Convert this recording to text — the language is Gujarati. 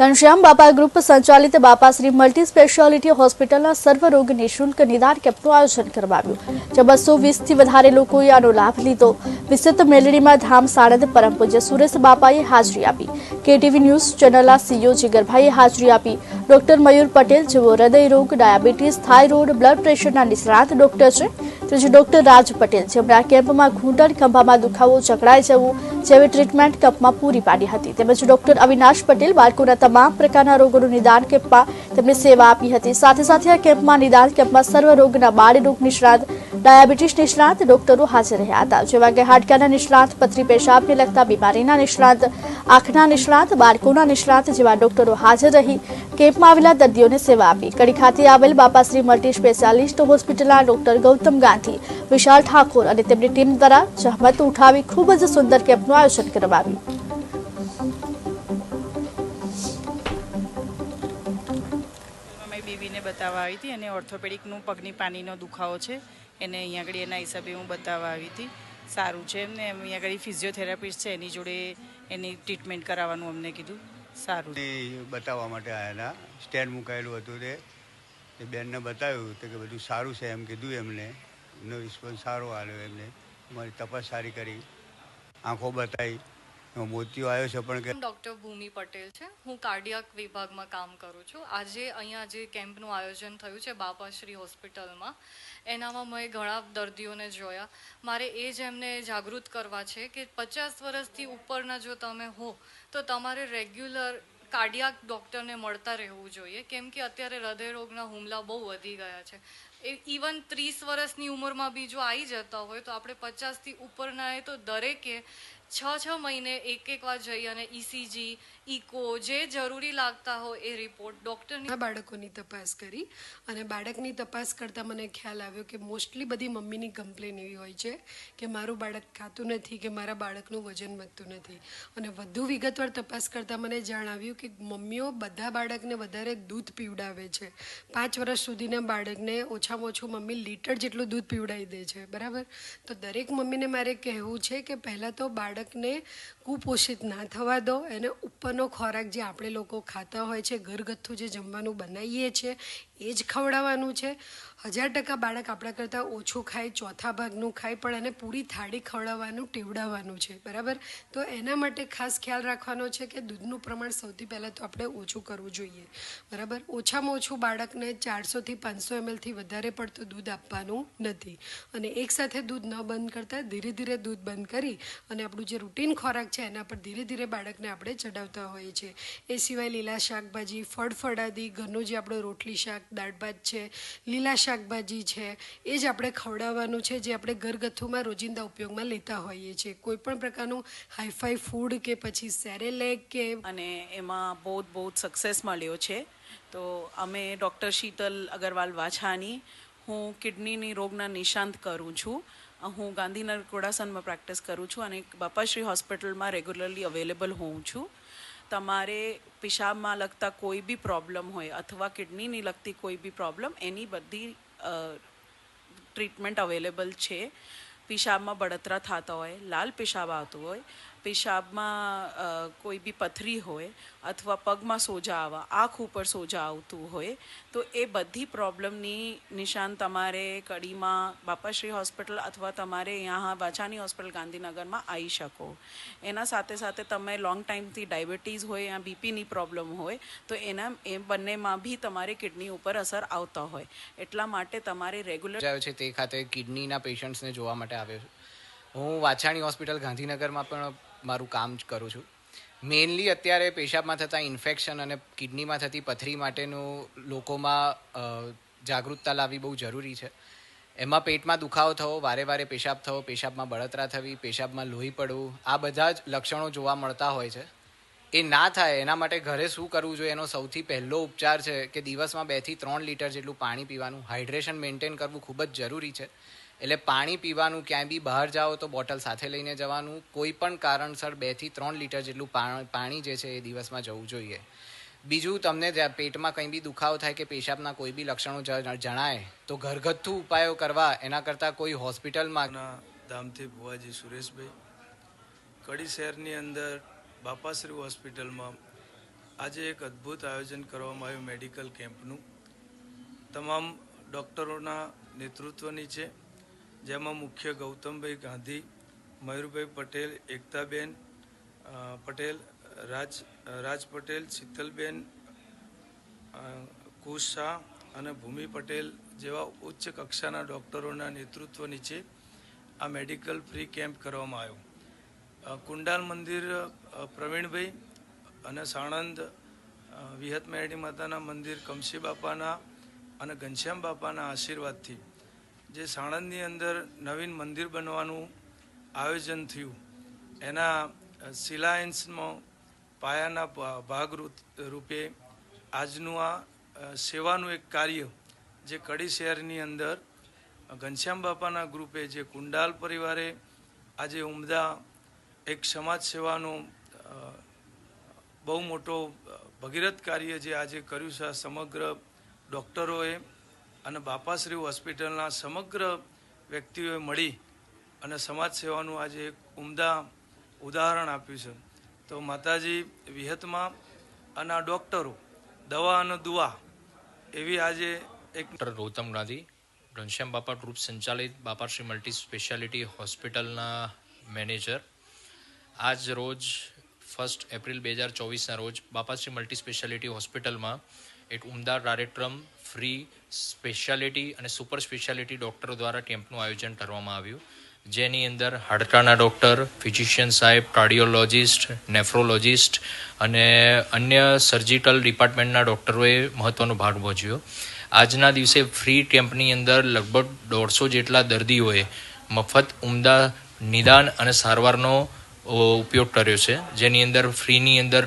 ઘનશ્યામ બાપા ગ્રુપ સંચાલિત બાપાશ્રી મલ્ટી સ્પેશિયાલિટી હોસ્પિટલના સર્વરોગ નિઃશુલ્ક નિદાન કેમ્પનું આયોજન કરવામાં આવ્યું બસો વીસથી વધારે લોકોએ આનો લાભ લીધો. વિસ્તૃત મેલડીમાં ધામ સાણંદ પરમ પૂજ્ય સુરેશ બાપાએ હાજરી આપી. કેટીવી ન્યૂઝ ચેનલના સીઈઓ જીગરભાઈએ હાજરી આપી. ડોક્ટર મયુર પટેલ, જેઓ હૃદય રોગ, ડાયાબિટીસ, થાઇરોઇડ, બ્લડ પ્રેશરના નિષ્ણાત ડોક્ટર છે ત્રીજું ડોક્ટર રાજ પટેલ જેમણે આ કેમ્પમાં ઘૂંટણ ખંભામાં દુખાવો ચકડાઈ જવું જેવી ટ્રીટમેન્ટ કેમ્પમાં પૂરી પાડી હતી. તેમજ ડોક્ટર અવિનાશ પટેલ બાળકોના તમામ પ્રકારના રોગોનું નિદાન કેમ્પમાં તેમણે સેવા આપી હતી. સાથે સાથે આ કેમ્પમાં નિદાન કેમ્પમાં સર્વ રોગના બાળ રોગ નિષ્ણાત, ડાયાબિટીસ નિષ્ણાત ડોક્ટરો હાજર રહ્યા હતા. જેવા કે હાડકાના નિષ્ણાત, પથરી પેશાબને લગતા બીમારીના નિષ્ણાત આંખના નિષ્ણાત, બાળકોના નિષ્ણાત જેવા ડોક્ટરો હાજર રહી કેમ્પમાં આવેલા દર્દીઓને સેવા આપી. કડી ખાતે આવેલ બાપાશ્રી મલ્ટી સ્પેશિયાલિસ્ટ હોસ્પિટલના ડોક્ટર ગૌતમ ગાંધી, વિશાલ ઠાકોર અને તેમની ટીમ દ્વારા જહમત ઉઠાવી ખૂબ જ સુંદર કેમ્પનું આયોજન કરવામાં આવ્યું. બીબીને બતાવવા આવી હતી. અને ઓર્થોપેડિકનું પગની પાણીનો દુખાવો છે. એને અહીંયા આગળ એના હિસાબે હું બતાવવા આવી હતી. સારું છે એમને. અહીંયા આગળ ફિઝિયોથેરાપિસ્ટ છે. એની જોડે એની ટ્રીટમેન્ટ કરાવવાનું અમને કીધું. સારું. બતાવવા માટે આવ્યા સ્ટેન્ડ મુકાયેલું હતું તે. એ બેનને બતાવ્યું તો કે બધું સારું છે એમ કીધું એમને. એમનો રિસ્પોન્સ સારો આવ્યો એમને. મારી તપાસ સારી કરી. આંખો બતાવી. મોતિયો આવ્યો છે પણ કે ડૉક્ટર ભૂમિ પટેલ છે. હું કાર્ડિયાક વિભાગમાં કામ કરું છું. આજે અહીંયા જે કેમ્પનું આયોજન થયું છે બાપાશ્રી હોસ્પિટલમાં, એનામાં મેં ઘણા દર્દીઓને જોયા. મારે એ જ એમને જાગૃત કરવા છે કે પચાસ વર્ષથી ઉપરના જો તમે હો, તો તમારે રેગ્યુલર કાર્ડિયાક ડૉક્ટરને મળતા રહેવું જોઈએ. કેમ કે અત્યારે હૃદયરોગના હુમલા બહુ વધી ગયા છે. એ ઇવન ત્રીસ વર્ષની ઉંમરમાં બી જો આવી જતા હોય, તો આપણે પચાસથી ઉપરના એ તો દરેકે છ છ મહિને એક એક વાર જઈ અને ઇસીજી ઇકો જે જરૂરી લાગતા હોય એ રિપોર્ટ ડૉક્ટરની બાળકોની તપાસ કરી અને બાળકની તપાસ કરતાં મને ખ્યાલ આવ્યો કે મોસ્ટલી બધી મમ્મીની કમ્પ્લેન એવી હોય છે કે મારું બાળક ખાતું નથી, કે મારા બાળકનું વજન વધતું નથી. અને વધુ વિગતવાર તપાસ કરતાં મને જાણ આવ્યું કે મમ્મીઓ બધા બાળકને વધારે દૂધ પીવડાવે છે. પાંચ વર્ષ સુધીના બાળકને ઓછામાં ઓછું મમ્મી લીટર જેટલું દૂધ પીવડાવી દે છે. બરાબર? તો દરેક મમ્મીને મારે કહેવું છે કે પહેલાં તો બાળકને કુપોષિત ના થવા દો. એને ઉપરનો ખોરાક જે આપણે લોકો ખાતા હોય છે, ઘરગથ્થુ જે જમવાનું બનાવીએ છીએ એ જ ખવડાવવાનું છે. હજાર ટકા બાળક આપણા કરતાં ઓછું ખાય, ચોથા ભાગનું ખાય, પણ એને પૂરી થાળી ખવડાવવાનું, ટેવડાવવાનું છે. બરાબર? તો એના માટે ખાસ ખ્યાલ રાખવાનો છે કે દૂધનું પ્રમાણ સૌથી પહેલાં તો આપણે ઓછું કરવું જોઈએ. બરાબર? ઓછામાં ઓછું બાળકને ચારસોથી પાંચસો એમએલથી વધારે પડતું દૂધ આપવાનું નથી. અને એકસાથે દૂધ ન બંધ કરતાં ધીરે ધીરે દૂધ બંધ કરી અને આપણું જે રૂટીન ખોરાક છે એના પર ધીરે ધીરે બાળકને આપણે ચડાવતા હોઈએ છીએ. એ સિવાય લીલા શાકભાજી, ફળફળાદી, ઘરનું જે આપણું રોટલી શાક દાળ ભાત છે, લીલા શાકભાજી છે, એ જ આપણે ખવડાવવાનું છે, જે આપણે ઘરગથ્થુમાં રોજિંદા ઉપયોગમાં લેતા હોઈએ છીએ. કોઈ પણ પ્રકારનું હાઈફાઈ ફૂડ કે પછી સેરેલેક કે અને એમાં બહુ બહુ સક્સેસ મળ્યો છે. તો અમે ડૉક્ટર શીતલ અગરવાલ વાછાની હું કિડનીની રોગના નિશાંત કરું છું. હું ગાંધીનગર કોડાસનમાં પ્રેક્ટિસ કરું છું અને બાપાશ્રી હોસ્પિટલમાં રેગ્યુલરલી અવેલેબલ હોઉં છું. તમારે પિશાબમાં લગતા કોઈ બી પ્રોબ્લેમ હોય અથવા કિડનીની લગતી કોઈ બી પ્રોબ્લેમ એની બધી ટ્રીટમેન્ટ અવેલેબલ છે. પિશાબમાં બળતરા થતા હોય, લાલ પિશાબ આવતો હોય પેશાબમાં કોઈ બી પથરી હોય અથવા પગમાં સોજા આવવા, આંખ ઉપર સોજા આવતું હોય, તો એ બધી પ્રોબ્લેમની નિશાન તમારે કડીમાં બાપાશ્રી હોસ્પિટલ અથવા તમારે અહીંયા વાછાની હોસ્પિટલ ગાંધીનગરમાં આવી શકો. એના સાથે સાથે તમે લોંગ ટાઈમથી ડાયાબિટીસ હોય, યા બીપીની પ્રોબ્લેમ હોય, તો એના, એ બંનેમાં બી તમારે કિડની ઉપર અસર આવતા હોય. એટલા માટે તમારે રેગ્યુલર છે તે ખાતે કિડનીના પેશન્ટ્સને જોવા માટે આવે છું હું વાછાણી હોસ્પિટલ ગાંધીનગરમાં પણ મારું કામ કરું છું. મેઇનલી અત્યારે પેશાબમાં થતા ઇન્ફેક્શન અને કિડનીમાં થતી પથરી માટેનું લોકોમાં જાગૃતતા લાવવી બહુ જરૂરી છે. એમાં પેટમાં દુખાવો થવો, વારે વારે પેશાબ થવો, પેશાબમાં બળતરા થવી, પેશાબમાં લોહી પડવું, આ બધા જ લક્ષણો જોવા મળતા હોય છે. એ ના થાય, એના માટે ઘરે શું કરવું જોઈએ? એનો સૌથી પહેલો ઉપચાર છે કે દિવસમાં બેથી ત્રણ લીટર જેટલું પાણી પીવાનું. હાઇડ્રેશન મેન્ટેન કરવું ખૂબ જ જરૂરી છે. એટલે પાણી પીવાનું, ક્યાંય બી બહાર જાઓ તો બોટલ સાથે લઈને જવાનું. કોઈ પણ કારણસર બેથી ત્રણ લીટર જેટલું પાણી જે છે એ દિવસમાં જવું જોઈએ. બીજું, તમને પેટમાં કંઈ બી દુખાવો થાય કે પેશાબના કોઈ બી લક્ષણો જણાય, તો ઘરગથ્થુ ઉપાયો કરવા. એના કરતાં કોઈ હોસ્પિટલમાં ધામથી ભુવાજી સુરેશભાઈ. કડી શહેરની અંદર બાપાશ્રી હોસ્પિટલમાં આજે એક અદ્ભુત આયોજન કરવામાં આવ્યું મેડિકલ કેમ્પનું. તમામ ડૉક્ટરોના નેતૃત્વની છે. જેમાં મુખ્ય ગૌતમભાઈ ગાંધી, મયુરભાઈ પટેલ, એકતાબેન પટેલ, રાજ રાજ પટેલ, શીતલબેન કુશ શાહ અને ભૂમિ પટેલ જેવા ઉચ્ચ કક્ષાના ડૉક્ટરોના નેતૃત્વની છે. આ મેડિકલ ફ્રી કેમ્પ કરવામાં આવ્યો. કુંડાલ મંદિર પ્રવીણભાઈ અને સાણંદ વિહત મેરડી માતાના મંદિર કમશી બાપાના અને ઘનશ્યામ બાપાના આશીર્વાદથી જે સાણંદની અંદર નવીન મંદિર બનવાનું આયોજન થયું, એના શિલાયન્સમાં પાયાના ભાગ રૂપે આજનું આ સેવાનું એક કાર્ય જે કડી શહેરની અંદર ઘનશ્યામ બાપાના ગ્રુપે જે કુંડાલ પરિવારે આજે ઉમદા એક સમાજ સેવાનો બહુ મોટો ભગીરથ કાર્ય જે આજે કર્યું છે સમગ્ર ડૉક્ટરોએ અને બાપાશ્રી હોસ્પિટલના સમગ્ર વ્યક્તિઓએ મળી અને સમાજ સેવાનું આજે એક ઉમદા ઉદાહરણ આપ્યું છે. તો માતાજી, વિહતમાં અને આ ડૉક્ટરો, દવા અને દુઆ, એવી આજે એક ડૉક્ટર ગૌતમ ગાંધી ઘનશ્યામ બાપા ગ્રુપ સંચાલિત બાપાશ્રી મલ્ટી સ્પેશિયાલિટી હોસ્પિટલના મેનેજર આજ રોજ ફર્સ્ટ એપ્રિલ બે હજાર ચોવીસના રોજ, બાપાશ્રી મલ્ટી સ્પેશિયાલિટી હોસ્પિટલમાં એક ઉમદા કાર્યક્રમ ફ્રી સ્પેશિયાલિટી અને સુપર સ્પેશિયાલિટી ડૉક્ટરો દ્વારા કેમ્પનું આયોજન કરવામાં આવ્યું. જેની અંદર હાડકાના ડૉક્ટર ફિઝિશિયન સાહેબ કાર્ડિયોલોજિસ્ટ નેફ્રોલોજિસ્ટ અને અન્ય સર્જિકલ ડિપાર્ટમેન્ટના ડૉક્ટરોએ મહત્ત્વનો ભાગ ભજવ્યો. આજના દિવસે ફ્રી કેમ્પની અંદર લગભગ દોઢસો જેટલા દર્દીઓએ મફત ઉમદા નિદાન અને સારવારનો ઉપયોગ કર્યો છે. જેની અંદર ફ્રીની અંદર